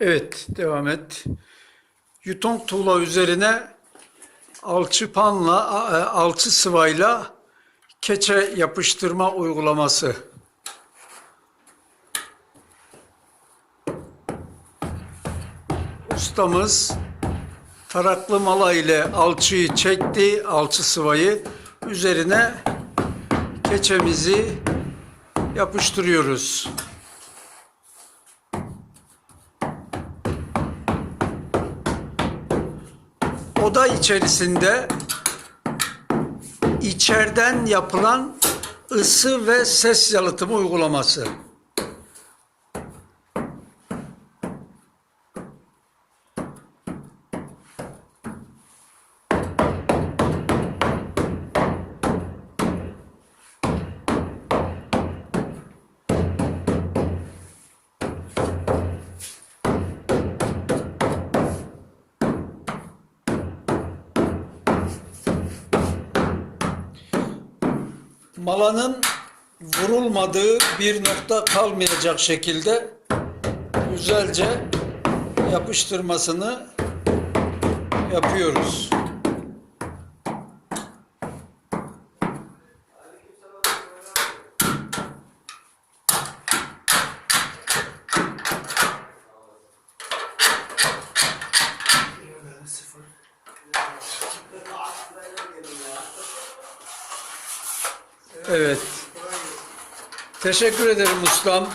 Evet, devam et. Yutong tuğla üzerine alçıpanla, a- e, alçı sıvayla keçe yapıştırma uygulaması. Ustamız taraklı mala ile alçıyı çekti, alçı sıvayı. Üzerine keçemizi yapıştırıyoruz. Oda içerisinde içeriden yapılan ısı ve ses yalıtımı uygulaması. Malanın vurulmadığı bir nokta kalmayacak şekilde güzelce yapıştırmasını yapıyoruz. Evet. Teşekkür ederim ustam.